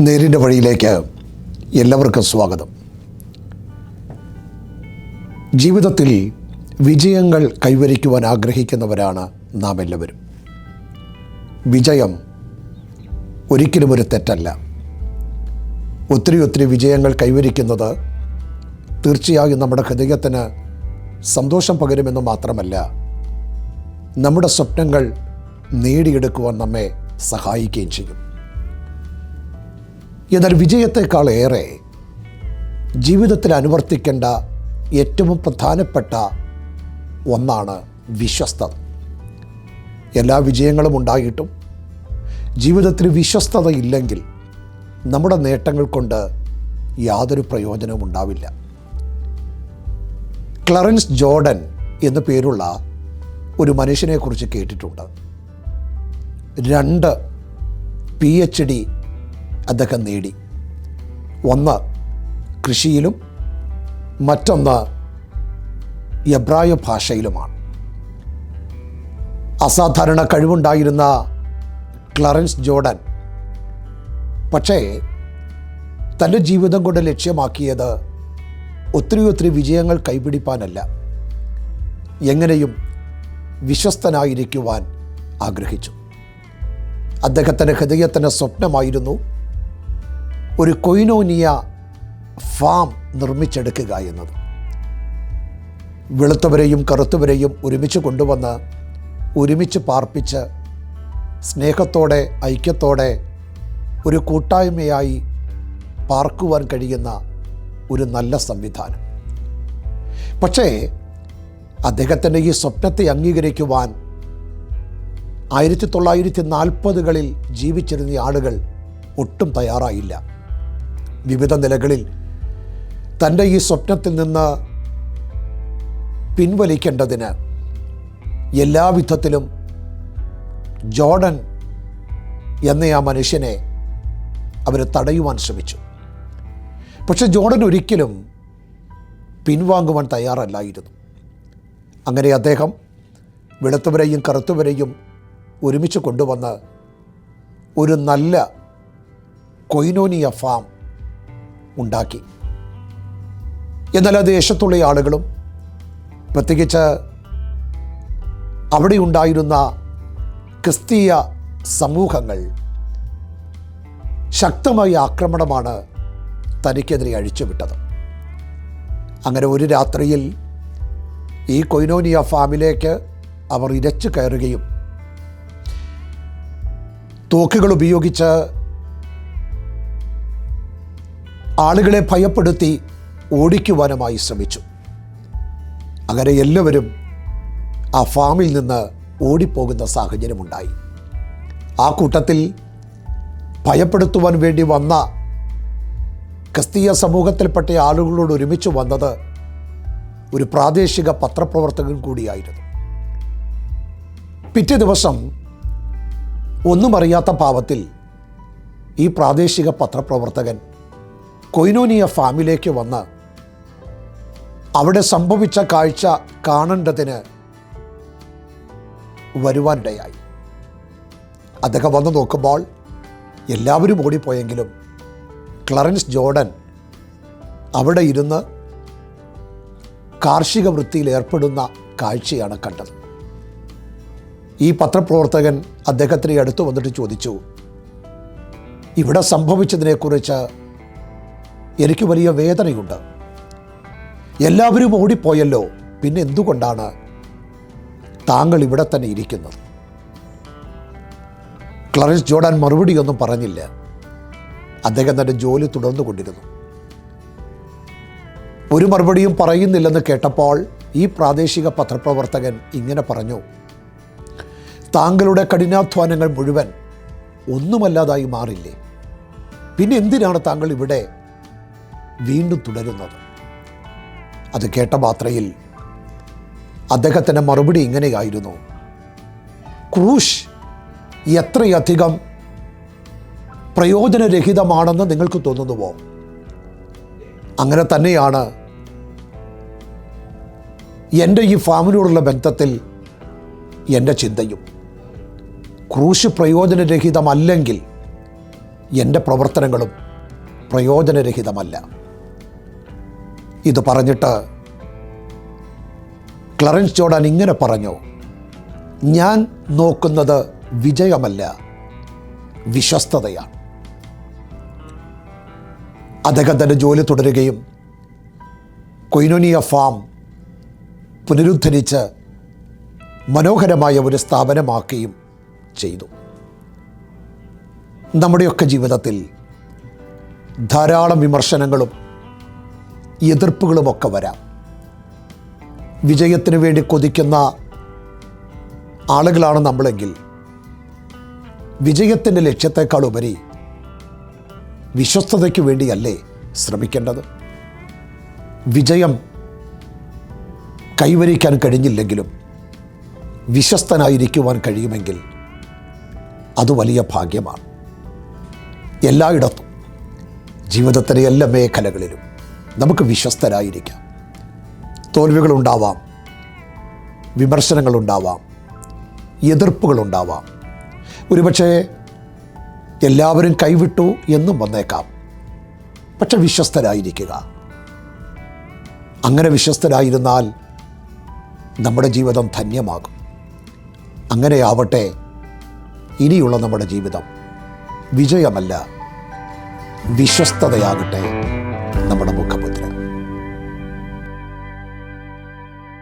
നേരിന്റെ വഴിയിലേക്ക് എല്ലാവർക്കും സ്വാഗതം. ജീവിതത്തിൽ വിജയങ്ങൾ കൈവരിക്കുവാൻ ആഗ്രഹിക്കുന്നവരാണ് നാം എല്ലാവരും. വിജയം ഒരിക്കലും ഒരു തെറ്റല്ല. ഒത്തിരി ഒത്തിരി വിജയങ്ങൾ കൈവരിക്കുന്നത് തീർച്ചയായും നമ്മുടെ ഹൃദയത്തിന് സന്തോഷം പകരുമെന്ന് മാത്രമല്ല നമ്മുടെ സ്വപ്നങ്ങൾ നേടിയെടുക്കുവാൻ നമ്മെ സഹായിക്കുകയും ചെയ്യും. എന്നാൽ വിജയത്തെക്കാളേറെ ജീവിതത്തിൽ അനുവർത്തിക്കേണ്ട ഏറ്റവും പ്രധാനപ്പെട്ട ഒന്നാണ് വിശ്വസ്തത. എല്ലാ വിജയങ്ങളും ഉണ്ടായിട്ടും ജീവിതത്തിൽ വിശ്വസ്തത ഇല്ലെങ്കിൽ നമ്മുടെ നേട്ടങ്ങൾ കൊണ്ട് യാതൊരു പ്രയോജനവും ഉണ്ടാവില്ല. ക്ലറൻസ് ജോർഡൻ എന്നു പേരുള്ള ഒരു മനുഷ്യനെക്കുറിച്ച് കേട്ടിട്ടുണ്ട്. രണ്ട് പി എച്ച് ഡി അദ്ദേഹം നേടി. ഒന്ന് കൃഷിയിലും മറ്റൊന്ന് എബ്രായ ഭാഷയിലുമാണ്. അസാധാരണ കഴിവുണ്ടായിരുന്ന ക്ലറൻസ് ജോർഡൻ പക്ഷേ തന്റെ ജീവിതം കൊണ്ട് ലക്ഷ്യമാക്കിയത് ഒത്തിരി ഒത്തിരി വിജയങ്ങൾ കൈപിടിപ്പാനല്ല. എങ്ങനെയും വിശ്വസ്തനായിരിക്കുവാൻ ആഗ്രഹിച്ചു. അദ്ദേഹത്തിന്റെ ഹൃദയത്തിന്റെ സ്വപ്നമായിരുന്നു. ഒരു കൊയിനോനിയ ഫാം നിർമ്മിച്ചെടുക്കുക എന്നത്. വെളുത്തവരെയും കറുത്തവരെയും ഒരുമിച്ച് കൊണ്ടുവന്ന് ഒരുമിച്ച് പാർപ്പിച്ച് സ്നേഹത്തോടെ ഐക്യത്തോടെ ഒരു കൂട്ടായ്മയായി പാർക്കുവാൻ കഴിയുന്ന ഒരു നല്ല സംവിധാനം. പക്ഷേ അദ്ദേഹത്തിന്റെ ഈ സ്വപ്നത്തെ അംഗീകരിക്കുവാൻ ആയിരത്തി തൊള്ളായിരത്തി നാൽപ്പതുകളിൽ ജീവിച്ചിരുന്ന ആളുകൾ ഒട്ടും തയ്യാറായില്ല. വിവിധ നിലകളിൽ തന്റെ ഈ സ്വപ്നത്തിൽ നിന്ന് പിൻവലിക്കേണ്ടതിന് എല്ലാവിധത്തിലും ജോർഡൻ എന്ന ആ മനുഷ്യനെ അവർ തടയുവാൻ ശ്രമിച്ചു. പക്ഷെ ജോർഡൻ ഒരിക്കലും പിൻവാങ്ങുവാൻ തയ്യാറല്ലായിരുന്നു. അങ്ങനെ അദ്ദേഹം വെളുത്തവരെയും കറുത്തവരെയും ഒരുമിച്ച് കൊണ്ടുവന്ന് ഒരു നല്ല കൊയിനോനിയ ഫാം ഉണ്ടാക്കി. എന്നാൽ ദേശത്തുള്ള ആളുകളും പ്രത്യേകിച്ച് അവിടെ ഉണ്ടായിരുന്ന ക്രിസ്തീയ സമൂഹങ്ങൾ ശക്തമായ ആക്രമണമാണ് തനിക്കെതിരെ അഴിച്ചുവിട്ടത്. അങ്ങനെ ഒരു രാത്രിയിൽ ഈ കൊയിനോനിയ ഫാമിലേക്ക് അവർ ഇരച്ചു കയറുകയും തോക്കുകൾ ഉപയോഗിച്ച് ആളുകളെ ഭയപ്പെടുത്തി ഓടിക്കുവാനുമായി ശ്രമിച്ചു. അങ്ങനെ എല്ലാവരും ആ ഫാമിൽ നിന്ന് ഓടിപ്പോകുന്ന സാഹചര്യമുണ്ടായി. ആ കൂട്ടത്തിൽ ഭയപ്പെടുത്തുവാൻ വേണ്ടി വന്ന ക്രിസ്തീയ സമൂഹത്തിൽപ്പെട്ട ആളുകളോട് ഒരുമിച്ച് വന്നത് ഒരു പ്രാദേശിക പത്രപ്രവർത്തകൻ കൂടിയായിരുന്നു. പിറ്റേ ദിവസം ഒന്നും അറിയാത്ത ഭാവത്തിൽ ഈ പ്രാദേശിക പത്രപ്രവർത്തകൻ കൊയിനോനിയ ഫാമിലേക്ക് വന്ന് അവിടെ സംഭവിച്ച കാഴ്ച കാണേണ്ടതിന് വരുവാനിടയായി. അദ്ദേഹം വന്ന് നോക്കുമ്പോൾ എല്ലാവരും ഓടിപ്പോയെങ്കിലും ക്ലറൻസ് ജോർഡൻ അവിടെ ഇരുന്ന് കാർഷിക വൃത്തിയിൽ ഏർപ്പെടുന്ന കാഴ്ചയാണ് കണ്ടത്. ഈ പത്രപ്രവർത്തകൻ അദ്ദേഹത്തിന് അടുത്ത് വന്നിട്ട് ചോദിച്ചു ഇവിടെ സംഭവിച്ചതിനെക്കുറിച്ച് എനിക്ക് വലിയ വേദനയുണ്ട്. എല്ലാവരും ഓടിപ്പോയല്ലോ. പിന്നെ എന്തുകൊണ്ടാണ് താങ്കൾ ഇവിടെ തന്നെ ഇരിക്കുന്നത്? ക്ലറൻസ് ജോർഡാൻ മറുപടിയൊന്നും പറഞ്ഞില്ല. അദ്ദേഹം തന്റെ ജോലി തുടർന്നു കൊണ്ടിരുന്നു. ഒരു മറുപടിയും പറയുന്നില്ലെന്ന് കേട്ടപ്പോൾ ഈ പ്രാദേശിക പത്രപ്രവർത്തകൻ ഇങ്ങനെ പറഞ്ഞു താങ്കളുടെ കഠിനാധ്വാനങ്ങൾ മുഴുവൻ ഒന്നുമല്ലാതായി മാറില്ലേ? പിന്നെ എന്തിനാണ് താങ്കൾ ഇവിടെ വീണ്ടും തുടരുന്നത്. അത് കേട്ട മാത്രയിൽ അദ്ദേഹത്തിന്റെ മറുപടി ഇങ്ങനെയായിരുന്നു. ക്രൂശ് എത്രയധികം പ്രയോജനരഹിതമാണെന്ന് നിങ്ങൾക്ക് തോന്നുന്നുവോ? അങ്ങനെ തന്നെയാണ് എന്റെ ഈ ഫാമിനോടുള്ള ബന്ധത്തിൽ എന്റെ ചിന്തയും. ക്രൂശ് പ്രയോജനരഹിതമല്ലെങ്കിൽ എന്റെ പ്രവർത്തനങ്ങളും പ്രയോജനരഹിതമല്ല. ഇത് പറഞ്ഞിട്ട് ക്ലറൻസ് ജോർഡാൻ ഇങ്ങനെ പറഞ്ഞു ഞാൻ നോക്കുന്നത് വിജയമല്ല വിശ്വസ്തതയാണ്. അദ്ദേഹം തന്റെ ജോലി തുടരുകയും കൊയിനോനിയ ഫാം പുനരുദ്ധരിച്ച് മനോഹരമായ ഒരു സ്ഥാപനമാക്കുകയും ചെയ്തു. നമ്മുടെയൊക്കെ ജീവിതത്തിൽ ധാരാളം വിമർശനങ്ങളും എതിർപ്പുകളുമൊക്കെ വരാം. വിജയത്തിന് വേണ്ടി കൊതിക്കുന്ന ആളുകളാണ് നമ്മളെങ്കിൽ വിജയത്തിന്റെ ലക്ഷ്യത്തെക്കാൾ ഉപരി വിശ്വസ്തതയ്ക്ക് വേണ്ടിയല്ലേ ശ്രമിക്കേണ്ടത്. വിജയം കൈവരിക്കാൻ കഴിഞ്ഞില്ലെങ്കിലും വിശ്വസ്തനായിരിക്കുവാൻ കഴിയുമെങ്കിൽ അത് വലിയ ഭാഗ്യമാണ്. എല്ലായിടത്തും ജീവിതത്തിലെ എല്ലാ മേഖലകളിലും. നമുക്ക് വിശ്വസ്തരായിരിക്കാം. തോൽവികളുണ്ടാവാം. വിമർശനങ്ങളുണ്ടാവാം. എതിർപ്പുകളുണ്ടാവാം. ഒരുപക്ഷേ എല്ലാവരും കൈവിട്ടു എന്നും വന്നേക്കാം. പക്ഷെ വിശ്വസ്തരായിരിക്കുക. അങ്ങനെ വിശ്വസ്തരായിരുന്നാൽ നമ്മുടെ ജീവിതം ധന്യമാകും. അങ്ങനെയാവട്ടെ ഇനിയുള്ള നമ്മുടെ ജീവിതം വിജയമല്ല വിശ്വസ്തതയാകട്ടെ. നമ്മുടെ മുഖമുദ്ര